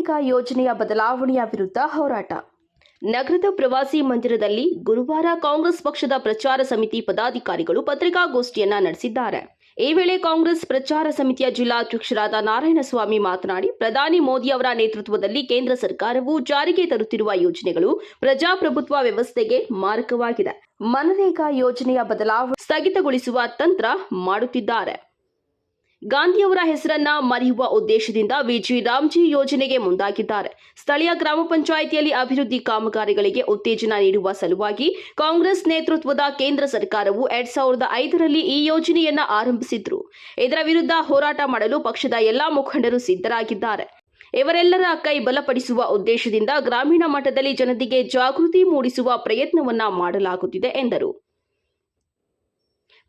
ಮನರೇಗಾ ಯೋಜನೆಯ ಬದಲಾವಣೆಯ ವಿರುದ್ಧ ಹೋರಾಟ. ನಗರದ ಪ್ರವಾಸಿ ಮಂದಿರದಲ್ಲಿ ಗುರುವಾರ ಕಾಂಗ್ರೆಸ್ ಪಕ್ಷದ ಪ್ರಚಾರ ಸಮಿತಿ ಪದಾಧಿಕಾರಿಗಳು ಪತ್ರಿಕಾಗೋಷ್ಠಿಯನ್ನ ನಡೆಸಿದ್ದಾರೆ. ಈ ವೇಳೆ ಕಾಂಗ್ರೆಸ್ ಪ್ರಚಾರ ಸಮಿತಿಯ ಜಿಲ್ಲಾಧ್ಯಕ್ಷರಾದ ನಾರಾಯಣಸ್ವಾಮಿ ಮಾತನಾಡಿ, ಪ್ರಧಾನಿ ಮೋದಿ ಅವರ ನೇತೃತ್ವದಲ್ಲಿ ಕೇಂದ್ರ ಸರ್ಕಾರವು ಜಾರಿಗೆ ತರುತ್ತಿರುವ ಯೋಜನೆಗಳು ಪ್ರಜಾಪ್ರಭುತ್ವ ವ್ಯವಸ್ಥೆಗೆ ಮಾರಕವಾಗಿದೆ. ಮನರೇಗಾ ಯೋಜನೆಯ ಬದಲಾವಣೆ ಸ್ಥಗಿತಗೊಳಿಸುವ ತಂತ್ರ ಮಾಡುತ್ತಿದ್ದಾರೆ. ಗಾಂಧಿಯವರ ಹೆಸರನ್ನ ಮರೆಯುವ ಉದ್ದೇಶದಿಂದ ವಿಜಿ ರಾಮ್ಜಿ ಯೋಜನೆಗೆ ಮುಂದಾಗಿದ್ದಾರೆ. ಸ್ಥಳೀಯ ಗ್ರಾಮ ಪಂಚಾಯಿತಿಯಲ್ಲಿ ಅಭಿವೃದ್ಧಿ ಕಾಮಗಾರಿಗಳಿಗೆ ಉತ್ತೇಜನ ನೀಡುವ ಸಲುವಾಗಿ ಕಾಂಗ್ರೆಸ್ ನೇತೃತ್ವದ ಕೇಂದ್ರ ಸರ್ಕಾರವು ಎರಡ್ ಸಾವಿರದ ಐದರಲ್ಲಿ ಈ ಯೋಜನೆಯನ್ನ ಆರಂಭಿಸಿದ್ರು. ಇದರ ವಿರುದ್ಧ ಹೋರಾಟ ಮಾಡಲು ಪಕ್ಷದ ಎಲ್ಲಾ ಮುಖಂಡರು ಸಿದ್ಧರಾಗಿದ್ದಾರೆ. ಇವರೆಲ್ಲರ ಕೈ ಬಲಪಡಿಸುವ ಉದ್ದೇಶದಿಂದ ಗ್ರಾಮೀಣ ಮಟ್ಟದಲ್ಲಿ ಜನತೆಗೆ ಜಾಗೃತಿ ಮೂಡಿಸುವ ಪ್ರಯತ್ನವನ್ನ ಮಾಡಲಾಗುತ್ತಿದೆ ಎಂದರು.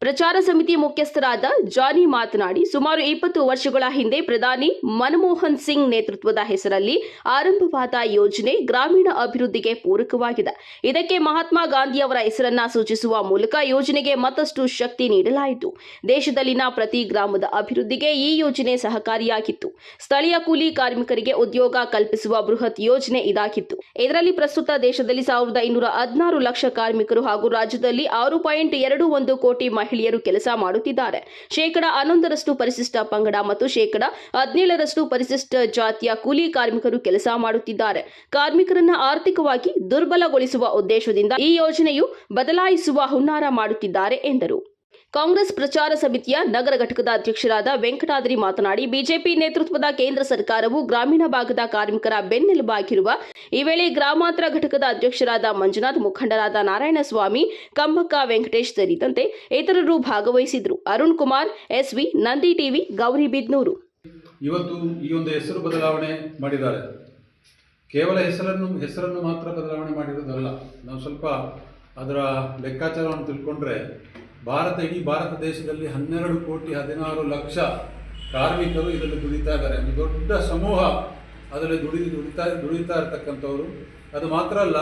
ಪ್ರಚಾರ ಸಮಿತಿ ಮುಖ್ಯಸ್ಥರಾದ ಜಾನಿ ಮಾತನಾಡಿ, ಸುಮಾರು ಇಪ್ಪತ್ತು ವರ್ಷಗಳ ಹಿಂದೆ ಪ್ರಧಾನಿ ಮನಮೋಹನ್ ಸಿಂಗ್ ನೇತೃತ್ವದ ಹೆಸರಲ್ಲಿ ಆರಂಭವಾದ ಯೋಜನೆ ಗ್ರಾಮೀಣ ಅಭಿವೃದ್ಧಿಗೆ ಪೂರಕವಾಗಿದೆ. ಇದಕ್ಕೆ ಮಹಾತ್ಮ ಗಾಂಧಿಯವರ ಹೆಸರನ್ನ ಸೂಚಿಸುವ ಮೂಲಕ ಯೋಜನೆಗೆ ಮತ್ತಷ್ಟು ಶಕ್ತಿ ನೀಡಲಾಯಿತು. ದೇಶದಲ್ಲಿನ ಪ್ರತಿ ಗ್ರಾಮದ ಅಭಿವೃದ್ಧಿಗೆ ಈ ಯೋಜನೆ ಸಹಕಾರಿಯಾಗಿತ್ತು. ಸ್ಥಳೀಯ ಕೂಲಿ ಕಾರ್ಮಿಕರಿಗೆ ಉದ್ಯೋಗ ಕಲ್ಪಿಸುವ ಬೃಹತ್ ಯೋಜನೆ ಇದಾಗಿತ್ತು. ಇದರಲ್ಲಿ ಪ್ರಸ್ತುತ ದೇಶದಲ್ಲಿ ಸಾವಿರದ ಇನ್ನೂರ ಹದಿನಾರು ಲಕ್ಷ ಕಾರ್ಮಿಕರು ಹಾಗೂ ರಾಜ್ಯದಲ್ಲಿ ಆರು ಪಾಯಿಂಟ್ ಎರಡು ಒಂದು ಕೋಟಿ ಮಹಿಳೆಯರು ಕೆಲಸ ಮಾಡುತ್ತಿದ್ದಾರೆ. ಶೇಕಡ ಹನ್ನೊಂದರಷ್ಟು ಪರಿಶಿಷ್ಟ ಪಂಗಡ ಮತ್ತು ಶೇಕಡ ಹದಿನೇಳರಷ್ಟು ಪರಿಶಿಷ್ಟ ಜಾತಿಯ ಕೂಲಿ ಕಾರ್ಮಿಕರು ಕೆಲಸ ಮಾಡುತ್ತಿದ್ದಾರೆ. ಕಾರ್ಮಿಕರನ್ನ ಆರ್ಥಿಕವಾಗಿ ದುರ್ಬಲಗೊಳಿಸುವ ಉದ್ದೇಶದಿಂದ ಈ ಯೋಜನೆಯು ಬದಲಾಯಿಸುವ ಹುನ್ನಾರ ಮಾಡುತ್ತಿದ್ದಾರೆ ಎಂದರು. ಕಾಂಗ್ರೆಸ್ ಪ್ರಚಾರ ಸಮಿತಿಯ ನಗರ ಘಟಕದ ಅಧ್ಯಕ್ಷರಾದ ವೆಂಕಟಾದ್ರಿ ಮಾತನಾಡಿ, ಬಿಜೆಪಿ ನೇತೃತ್ವದ ಕೇಂದ್ರ ಸರ್ಕಾರವು ಗ್ರಾಮೀಣ ಭಾಗದ ಕಾರ್ಮಿಕರ ಬೆನ್ನೆಲುಬಾಗಿರುವ ಈ ವೇಳೆ ಗ್ರಾಮಾಂತರ ಘಟಕದ ಅಧ್ಯಕ್ಷರಾದ ಮಂಜುನಾಥ್, ಮುಖಂಡರಾದ ನಾರಾಯಣಸ್ವಾಮಿ, ಕಂಬಕ್ಕ ವೆಂಕಟೇಶ್ ಸೇರಿದಂತೆ ಇತರರು ಭಾಗವಹಿಸಿದ್ರು ಅರುಣ್ ಕುಮಾರ್, ಎಸ್ವಿ, ನಂದಿ ಟಿವಿ ಗೌರಿಬಿದ್ನೂರು ಇವತ್ತು ಈ ಒಂದು ಹೆಸರು ಬದಲಾವಣೆ ಮಾಡಿದ್ದಾರೆ. ಕೇವಲ ಹೆಸರನ್ನು ಹೆಸರನ್ನು ಮಾತ್ರ ಬದಲಾವಣೆ ಮಾಡಿರೋದಲ್ಲ. ನಾವು ಸ್ವಲ್ಪ ಅದರ ಲೆಕ್ಕಾಚಾರವನ್ನು ತಿಳ್ಕೊಂಡ್ರೆ ಭಾರತ, ಇಡೀ ಭಾರತ ದೇಶದಲ್ಲಿ ಹನ್ನೆರಡು ಕೋಟಿ ಹದಿನಾರು ಲಕ್ಷ ಕಾರ್ಮಿಕರು ಇದರಲ್ಲಿ ದುಡಿತಾ ಇದ್ದಾರೆ. ಒಂದು ದೊಡ್ಡ ಸಮೂಹ ಅದರಲ್ಲಿ ದುಡಿ ದುಡಿತಾ ದುಡಿತಾ ಇರ್ತಕ್ಕಂಥವರು. ಅದು ಮಾತ್ರ ಅಲ್ಲ,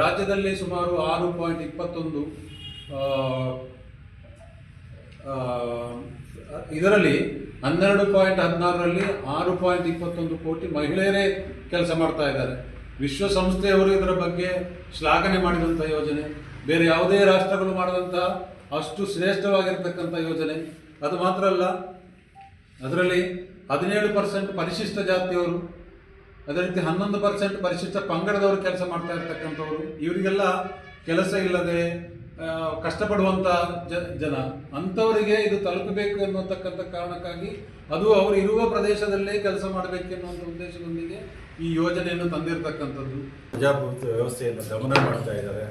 ರಾಜ್ಯದಲ್ಲಿ ಸುಮಾರು ಆರು ಪಾಯಿಂಟ್ ಇಪ್ಪತ್ತೊಂದು ಇದರಲ್ಲಿ ಹನ್ನೆರಡು ಪಾಯಿಂಟ್ ಹದಿನಾರರಲ್ಲಿ ಆರು ಪಾಯಿಂಟ್ ಇಪ್ಪತ್ತೊಂದು ಕೋಟಿ ಮಹಿಳೆಯರೇ ಕೆಲಸ ಮಾಡ್ತಾ ಇದ್ದಾರೆ. ವಿಶ್ವಸಂಸ್ಥೆಯವರು ಇದರ ಬಗ್ಗೆ ಶ್ಲಾಘನೆ ಮಾಡಿದಂಥ ಯೋಜನೆ. ಬೇರೆ ಯಾವುದೇ ರಾಷ್ಟ್ರಗಳು ಮಾಡಿದಂಥ ಅಷ್ಟು ಶ್ರೇಷ್ಠವಾಗಿರ್ತಕ್ಕಂಥ ಯೋಜನೆ. ಅದು ಮಾತ್ರ ಅಲ್ಲ, ಅದರಲ್ಲಿ ಹದಿನೇಳು ಪರ್ಸೆಂಟ್ ಪರಿಶಿಷ್ಟ ಜಾತಿಯವರು, ಅದೇ ರೀತಿ ಹನ್ನೊಂದು ಪರ್ಸೆಂಟ್ ಪರಿಶಿಷ್ಟ ಪಂಗಡದವರು ಕೆಲಸ ಮಾಡ್ತಾ ಇರ್ತಕ್ಕಂಥವ್ರು, ಇವರಿಗೆಲ್ಲ ಕೆಲಸ ಇಲ್ಲದೆ ಕಷ್ಟಪಡುವಂಥ ಜನ. ಅಂಥವರಿಗೆ ಇದು ತಲುಪಬೇಕು ಎನ್ನುವಂತಕ್ಕಂಥ ಕಾರಣಕ್ಕಾಗಿ ಅದು ಅವರು ಇರುವ ಪ್ರದೇಶದಲ್ಲೇ ಕೆಲಸ ಮಾಡಬೇಕೆನ್ನುವಂಥ ಉದ್ದೇಶದೊಂದಿಗೆ ಈ ಯೋಜನೆಯನ್ನು ತಂದಿರತಕ್ಕಂಥದ್ದು. ಪ್ರಜಾಪ್ರಭುತ್ವ ವ್ಯವಸ್ಥೆಯನ್ನು ದಮನ ಮಾಡ್ತಾ ಇದ್ದಾರೆ.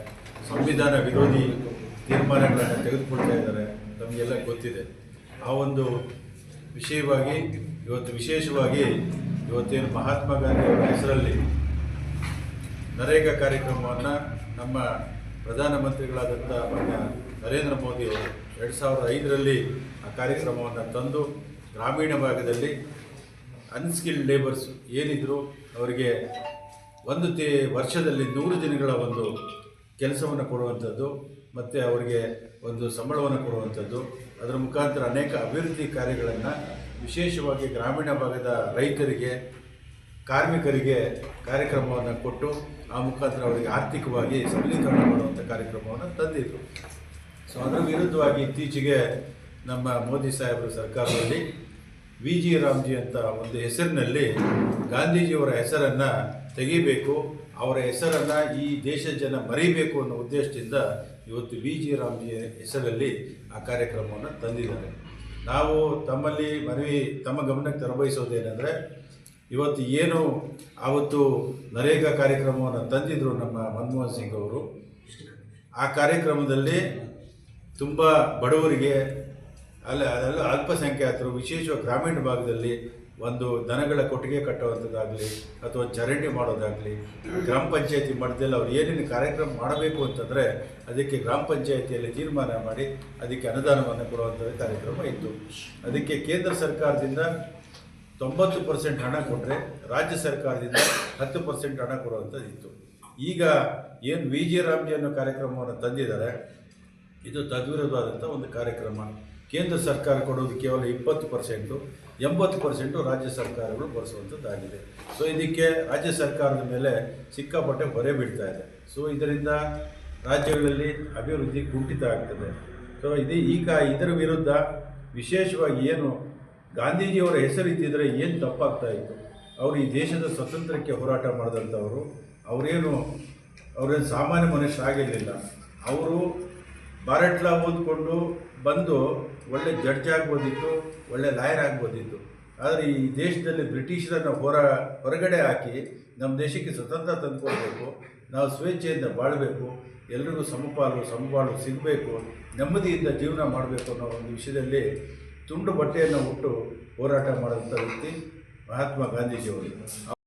ಸಂವಿಧಾನ ವಿರೋಧಿ ತೀರ್ಮಾನಗಳನ್ನು ತೆಗೆದುಕೊಳ್ತಾ ಇದ್ದಾರೆ. ನಮಗೆಲ್ಲ ಗೊತ್ತಿದೆ. ಆ ಒಂದು ವಿಷಯವಾಗಿ, ಇವತ್ತು ವಿಶೇಷವಾಗಿ ಇವತ್ತೇನು ಮಹಾತ್ಮ ಗಾಂಧಿ ಅವರ ಹೆಸರಲ್ಲಿ ನರೇಗಾ ಕಾರ್ಯಕ್ರಮವನ್ನು ನಮ್ಮ ಪ್ರಧಾನಮಂತ್ರಿಗಳಾದಂಥ ಮಾನ್ಯ ನರೇಂದ್ರ ಮೋದಿ ಅವರು ಎರಡು ಸಾವಿರದ ಐದರಲ್ಲಿ ಆ ಕಾರ್ಯಕ್ರಮವನ್ನು ತಂದು ಗ್ರಾಮೀಣ ಭಾಗದಲ್ಲಿ ಅನ್ಸ್ಕಿಲ್ಡ್ ಲೇಬರ್ಸ್ ಏನಿದ್ರು ಅವರಿಗೆ ಒಂದು ತಿ, ವರ್ಷದಲ್ಲಿ ನೂರು ದಿನಗಳ ಒಂದು ಕೆಲಸವನ್ನು ಕೊಡುವಂಥದ್ದು, ಮತ್ತು ಅವರಿಗೆ ಒಂದು ಸಂಬಳವನ್ನು ಕೊಡುವಂಥದ್ದು. ಅದರ ಮುಖಾಂತರ ಅನೇಕ ಅಭಿವೃದ್ಧಿ ಕಾರ್ಯಗಳನ್ನು ವಿಶೇಷವಾಗಿ ಗ್ರಾಮೀಣ ಭಾಗದ ರೈತರಿಗೆ, ಕಾರ್ಮಿಕರಿಗೆ ಕಾರ್ಯಕ್ರಮವನ್ನು ಕೊಟ್ಟು, ಆ ಮುಖಾಂತರ ಅವರಿಗೆ ಆರ್ಥಿಕವಾಗಿ ಸಬಲೀಕರಣ ಮಾಡುವಂಥ ಕಾರ್ಯಕ್ರಮವನ್ನು ತಂದಿದ್ರು. ಸೊ ಅದರ ವಿರುದ್ಧವಾಗಿ ಇತ್ತೀಚೆಗೆ ನಮ್ಮ ಮೋದಿ ಸಾಹೇಬರ ಸರ್ಕಾರದಲ್ಲಿ ವಿ ಜಿ ರಾಮ್ಜಿ ಅಂತ ಒಂದು ಹೆಸರಿನಲ್ಲಿ ಗಾಂಧೀಜಿಯವರ ಹೆಸರನ್ನು ತೆಗಿಬೇಕು ಅವರ ಹೆಸರನ್ನು ಈ ದೇಶದ ಜನ ಮರೀಬೇಕು ಅನ್ನೋ ಉದ್ದೇಶದಿಂದ ಇವತ್ತು ವಿ ಜಿ ರಾಮ್ಜಿ ಹೆಸರಲ್ಲಿ ಆ ಕಾರ್ಯಕ್ರಮವನ್ನು ತಂದಿದ್ದಾರೆ. ನಾವು ತಮ್ಮಲ್ಲಿ ಮನವಿ, ತಮ್ಮ ಗಮನಕ್ಕೆ ತರಬಯಸೋದೇನೆಂದರೆ, ಇವತ್ತು ಏನು ಆವತ್ತು ನರೇಗಾ ಕಾರ್ಯಕ್ರಮವನ್ನು ತಂದಿದ್ದರು ನಮ್ಮ ಮನಮೋಹನ್ ಸಿಂಗ್ ಅವರು, ಆ ಕಾರ್ಯಕ್ರಮದಲ್ಲಿ ತುಂಬ ಬಡವರಿಗೆ, ಅಲ್ಲ, ಅದೆಲ್ಲ ಅಲ್ಪಸಂಖ್ಯಾತರು, ವಿಶೇಷವಾಗಿ ಗ್ರಾಮೀಣ ಭಾಗದಲ್ಲಿ ಒಂದು ದನಗಳ ಕೊಟ್ಟಿಗೆ ಕಟ್ಟುವಂಥದ್ದಾಗಲಿ ಅಥವಾ ಚರಂಡಿ ಮಾಡೋದಾಗಲಿ, ಗ್ರಾಮ ಪಂಚಾಯತಿ ಮಟ್ಟದಲ್ಲಿ ಅವ್ರು ಏನೇನು ಕಾರ್ಯಕ್ರಮ ಮಾಡಬೇಕು ಅಂತಂದರೆ ಅದಕ್ಕೆ ಗ್ರಾಮ ಪಂಚಾಯತಿಯಲ್ಲಿ ತೀರ್ಮಾನ ಮಾಡಿ ಅದಕ್ಕೆ ಅನುದಾನವನ್ನು ಕೊಡುವಂಥ ಕಾರ್ಯಕ್ರಮ ಇತ್ತು. ಅದಕ್ಕೆ ಕೇಂದ್ರ ಸರ್ಕಾರದಿಂದ ತೊಂಬತ್ತು ಪರ್ಸೆಂಟ್ ಹಣ ಕೊಟ್ಟರೆ ರಾಜ್ಯ ಸರ್ಕಾರದಿಂದ ಹತ್ತು ಪರ್ಸೆಂಟ್ ಹಣ ಕೊಡುವಂಥದ್ದಿತ್ತು ಈಗ ಏನು ವಿ ಜಿ ರಾಮ್ಜಿ ಅನ್ನೋ ಕಾರ್ಯಕ್ರಮವನ್ನು ತಂದಿದ್ದಾರೆ, ಇದು ತದ್ವಿರುದ್ಧವಾದಂಥ ಒಂದು ಕಾರ್ಯಕ್ರಮ. ಕೇಂದ್ರ ಸರ್ಕಾರ ಕೊಡೋದು ಕೇವಲ ಇಪ್ಪತ್ತು ಪರ್ಸೆಂಟು, ಎಂಬತ್ತು ಪರ್ಸೆಂಟು ರಾಜ್ಯ ಸರ್ಕಾರಗಳು ಬಳಸುವಂಥದ್ದಾಗಿದೆ. ಸೊ ಇದಕ್ಕೆ ರಾಜ್ಯ ಸರ್ಕಾರದ ಮೇಲೆ ಸಿಕ್ಕಾಪಟ್ಟೆ ಹೊರೆ ಬೀಳ್ತಾ ಇದೆ. ಸೊ ಇದರಿಂದ ರಾಜ್ಯಗಳಲ್ಲಿ ಅಭಿವೃದ್ಧಿ ಕುಂಠಿತ ಆಗ್ತದೆ. ಸೊ ಇದು ಈಗ ಇದರ ವಿರುದ್ಧ ವಿಶೇಷವಾಗಿ ಏನು ಗಾಂಧೀಜಿಯವರ ಹೆಸರು ಇದ್ದಿದ್ರೆ ಏನು ತಪ್ಪಾಗ್ತಾ ಇತ್ತು? ಅವರು ಈ ದೇಶದ ಸ್ವತಂತ್ರಕ್ಕೆ ಹೋರಾಟ ಮಾಡಿದಂಥವರು. ಅವರೇನು ಅವರೇನು ಸಾಮಾನ್ಯ ಮನುಷ್ಯರಾಗಿರಲಿಲ್ಲ ಅವರು ಬಾರಟ್ ಲಾ ಓದ್ಕೊಂಡು ಬಂದು ಒಳ್ಳೆ ಜಡ್ಜ್ ಆಗ್ಬೋದಿತ್ತು, ಒಳ್ಳೆ ಲಾಯರ್ ಆಗ್ಬೋದಿತ್ತು. ಆದರೆ ಈ ದೇಶದಲ್ಲಿ ಬ್ರಿಟಿಷರನ್ನು ಹೊರ, ಹೊರಗಡೆ ಹಾಕಿ ನಮ್ಮ ದೇಶಕ್ಕೆ ಸ್ವತಂತ್ರ ತಂದುಕೊಡ್ಬೇಕು, ನಾವು ಸ್ವೇಚ್ಛೆಯಿಂದ ಬಾಳಬೇಕು, ಎಲ್ರಿಗೂ ಸಮಪಾಲು ಸಮಬಾಳು ಸಿಗಬೇಕು, ನೆಮ್ಮದಿಯಿಂದ ಜೀವನ ಮಾಡಬೇಕು ಅನ್ನೋ ಒಂದು ವಿಷಯದಲ್ಲಿ ತುಂಡು ಬಟ್ಟೆಯನ್ನು ಉಟ್ಟು ಹೋರಾಟ ಮಾಡುವಂಥ ವ್ಯಕ್ತಿ ಮಹಾತ್ಮ ಗಾಂಧೀಜಿಯವರು.